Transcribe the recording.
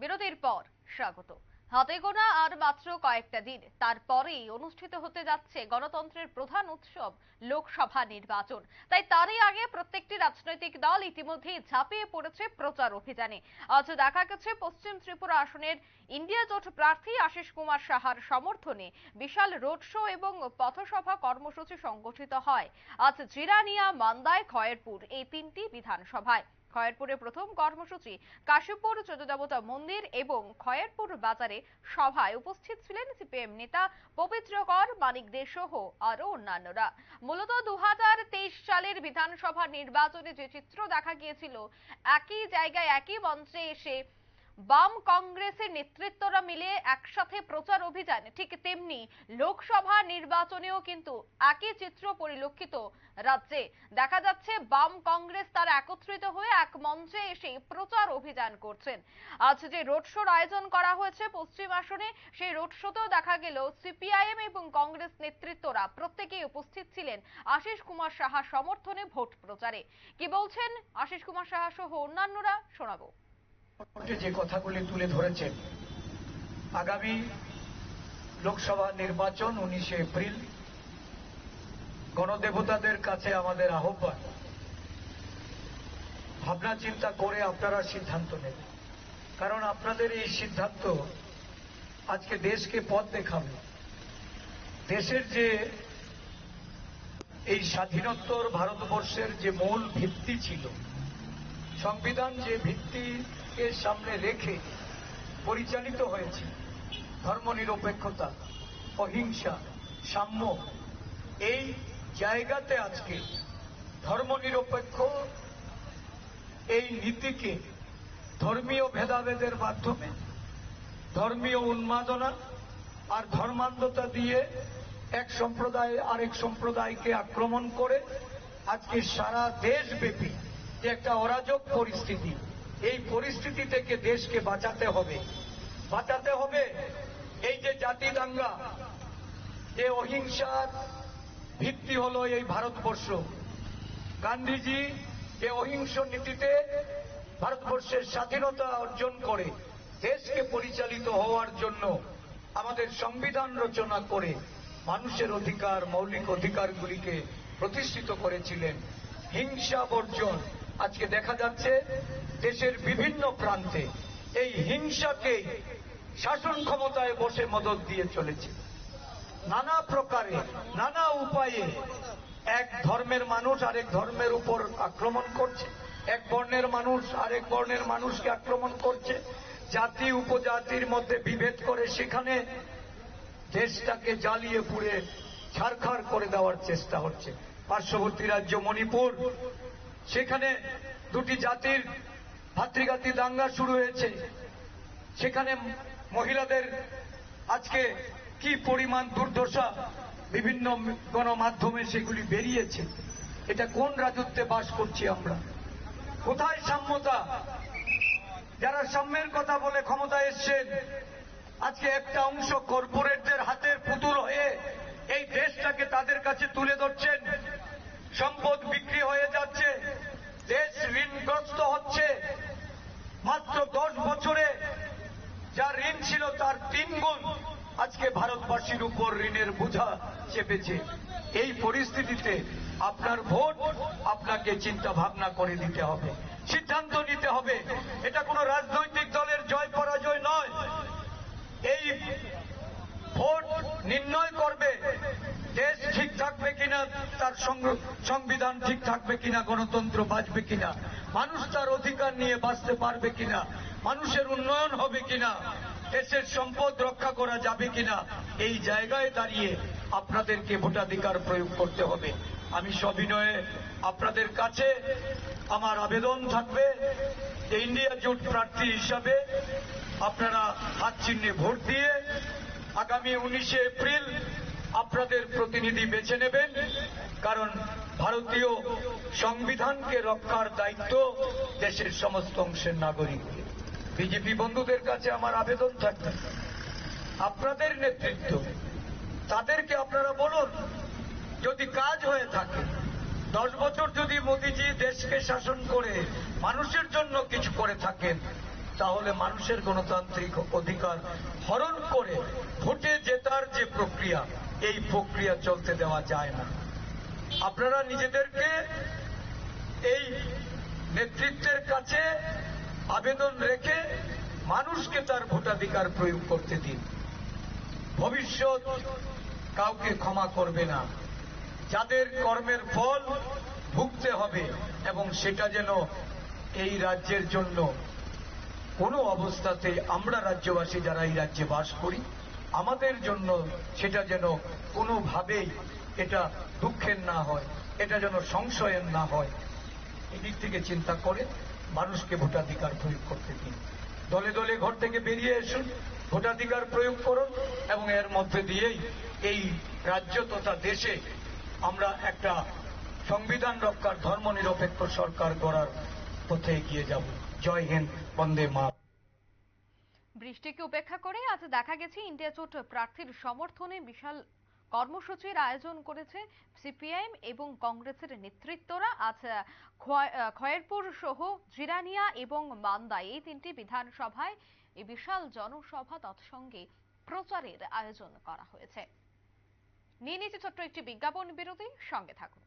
বিরতির পর স্বাগত। হাতে গোনা আর মাত্র কয়েকটা দিন, তারপরেই অনুষ্ঠিত হতে যাচ্ছে গণতন্ত্রের প্রধান উৎসব, লোকসভা নির্বাচন। তাই তারই আগে প্রত্যেকটি রাজনৈতিক দল ইতিমধ্যেই ঝাঁপিয়ে পড়েছে প্রচার অভিযানে। আজ দেখা গেছে পশ্চিম ত্রিপুরা আসনের ইন্ডিয়া জোট প্রার্থী আশিস কুমার সাহার সমর্থনে বিশাল রোড শো এবং পথসভা কর্মসূচি সংগঠিত হয়। আজ জিরানিয়া, মান্দায়, খয়েরপুর এই তিনটি বিধানসভায়। খয়েরপুরে প্রথম কর্মসূচি কাশীপুর চোদ্দদেবতা মন্দির এবং খয়েরপুর বাজারে সভায় উপস্থিত ছিলেন সিপিএম নেতা পবিত্র কর মানিক দে সহ আরও অন্যান্যরা। মূলত দু হাজার তেইশ সালের বিধানসভা নির্বাচনে যে চিত্র দেখা গিয়েছিল, একই জায়গায় একই মঞ্চে এসে বাম কংগ্রেসের নেতৃত্বরা মিলে একসাথে প্রচার অভিযান, ঠিক তেমনি লোকসভা নির্বাচনেও কিন্তু একই চিত্র পরিলক্ষিত রাজ্যে। দেখা যাচ্ছে বাম কংগ্রেস তারা একত্রিত হয়ে এক মঞ্চে এসে প্রচার অভিযান করছেন। আজ যে রোড শোর আয়োজন করা হয়েছে পশ্চিম আসনে, সেই রোড শোতেও দেখা গেল সিপিআইএম এবং কংগ্রেস নেতৃত্বরা প্রত্যেকেই উপস্থিত ছিলেন আশিস কুমার সাহা সমর্থনে ভোট প্রচারে। কি বলছেন আশিস কুমার সাহা সহ অন্যান্যরা, শোনাবো। যে কথাগুলি তুলে ধরেছেন, আগামী লোকসভা নির্বাচন উনিশে এপ্রিল, গণদেবতাদের কাছে আমাদের আহ্বান। ভাবনা চিন্তা করে আপনারা সিদ্ধান্ত নেবেন। কারণ আপনাদের এই সিদ্ধান্ত আজকে দেশকে পথ দেখাবে। দেশের যে এই স্বাধীনোত্তর ভারতবর্ষের যে মূল ভিত্তি ছিল, সংবিধান যে ভিত্তিকে সামনে রেখে পরিচালিত হয়েছে? ধর্মনিরপেক্ষতা, অহিংসা, সাম্য। এই জায়গাতে আজকে ধর্মনিরপেক্ষ এই নীতিকে ধর্মীয় ভেদাভেদের মাধ্যমে, ধর্মীয় উন্মাদনা আর ধর্মান্ধতা দিয়ে এক সম্প্রদায় আরেক সম্প্রদায়কে আক্রমণ করে আজকে সারা দেশব্যাপী যে একটা অরাজক পরিস্থিতি এই পরিস্থিতি থেকে দেশকে বাঁচাতে হবে। বাঁচাতে হবে এই যে জাতি দাঙ্গা, যে অহিংসার ভিত্তি হলো এই ভারতবর্ষ। গান্ধীজি যে অহিংস নীতিতে ভারতবর্ষের স্বাধীনতা অর্জন করে, দেশকে পরিচালিত হওয়ার জন্য আমাদের সংবিধান রচনা করে মানুষের অধিকার, মৌলিক অধিকারগুলিকে প্রতিষ্ঠিত করেছিলেন। হিংসা বর্জন আজকে দেখা যাচ্ছে দেশের বিভিন্ন প্রান্তে এই হিংসাকে শাসন ক্ষমতায় বসে মদত দিয়ে চলেছে। নানা প্রকারে, নানা উপায়ে এক ধর্মের মানুষ আরেক ধর্মের উপর আক্রমণ করছে। এক বর্ণের মানুষ আরেক বর্ণের মানুষকে আক্রমণ করছে। জাতি উপজাতির মধ্যে বিভেদ করে সেখানে দেশটাকে জ্বালিয়ে পুড়ে ছারখার করে দেওয়ার চেষ্টা হচ্ছে। পার্শ্ববর্তী রাজ্য মণিপুর সেখানে দুটি জাতির ভাতৃঘাতী দাঙ্গা শুরু হয়েছে। সেখানে মহিলাদের আজকে কি পরিমাণ দুর্দশা বিভিন্ন গণমাধ্যমে সেগুলি বেরিয়েছে, এটা কোন রাজত্বে বাস করছি আমরা? কোথায় সাম্যতা? যারা সাম্যের কথা বলে ক্ষমতা এসছেন, আজকে একটা অংশ কর্পোরেটদের হাতের পুতুল হয়ে এই দেশটাকে তাদের কাছে তুলে ধরছেন। সম্পদ বিক্রি হয়ে যাচ্ছে দেশ ঋণগ্রস্ত হচ্ছে মাত্র দশ বছরে যা ঋণ ছিল তার তিন গুণ। আজকে ভারতবাসীর উপর ঋণের বোঝা চেপেছে। এই পরিস্থিতিতে আপনার ভোট আপনাকে চিন্তা ভাবনা করে দিতে হবে, সিদ্ধান্ত নিতে হবে। এটা কোনো রাজনৈতিক দলের জয় পরাজয় নয়। এই ভোট নির্ণয় করবে দেশ ঠিক থাকবে কিনা, তার সংবিধান ঠিক থাকবে কিনা, গণতন্ত্র বাঁচবে কিনা, মানুষ তার অধিকার নিয়ে বাঁচতে পারবে কিনা মানুষের উন্নয়ন হবে কিনা, দেশের সম্পদ রক্ষা করা যাবে কিনা, এই জায়গায় দাঁড়িয়ে আপনাদেরকে ভোটাধিকার প্রয়োগ করতে হবে। আমি সবিনয়ে আপনাদের কাছে আমার আবেদন থাকবে ইন্ডিয়া জোট প্রার্থী হিসাবে আপনারা হাত চিহ্নে ভোট দিয়ে আগামী উনিশে এপ্রিল আপনাদের প্রতিনিধি বেছে নেবেন, কারণ ভারতীয় সংবিধানকে রক্ষার দায়িত্ব দেশের সমস্ত অংশের নাগরিকদের। বিজেপি বন্ধুদের কাছে আমার আবেদন থাকবে। আপনাদের নেতৃত্ব, তাদেরকে আপনারা বলুন, যদি কাজ হয়ে থাকে, দশ বছর যদি মোদিজি দেশকে শাসন করে, মানুষের জন্য কিছু করে থাকেন, তাহলে মানুষের গণতান্ত্রিক অধিকার হরণ করে ভোটে জেতার যে প্রক্রিয়া, এই প্রক্রিয়া চলতে দেওয়া যায় না। আপনারা নিজেদেরকে এই নেতৃত্বের কাছে আবেদন রেখে মানুষকে তার ভোটাধিকার প্রয়োগ করতে দিন। ভবিষ্যৎ কাউকে ক্ষমা করবে না। যাদের কর্মের ফল ভুগতে হবে এবং সেটা যেন এই রাজ্যের জন্য কোনো অবস্থাতে আমরা রাজ্যবাসী যারা এই রাজ্যে বাস করি, আমাদের জন্য সেটা যেন কোনোভাবেই এটা দুঃখের না হয়, এটা যেন সংশয়ের না হয়। এদিক থেকে চিন্তা করে মানুষকে ভোটাধিকার প্রয়োগ করতে দিন। দলে দলে ঘর থেকে বেরিয়ে এসুন, ভোটাধিকার প্রয়োগ করুন এবং এর মধ্যে দিয়েই এই রাজ্য তথা দেশে আমরা একটা সংবিধান রক্ষার ধর্মনিরপেক্ষ সরকার গড়ার পথে এগিয়ে যাব। জয় হিন্দ, বন্দে মা বৃষ্টিকে উপেক্ষা করে আজ দেখা গেছে ইন্ডিয়া জোট প্রার্থীর সমর্থনে বিশাল কর্মসূচির আয়োজন করেছে সিপিআইএম এবং কংগ্রেসের নেতৃত্বরা। আজ খয়েরপুর সহ জিরানিয়া এবং মান্দা এই তিনটি বিধানসভায় এই বিশাল জনসভা তৎসঙ্গে প্রচারের আয়োজন করা হয়েছে। নিয়ে নিচ্ছে ছোট্ট একটি বিজ্ঞাপন বিরতি। সঙ্গে থাকুন।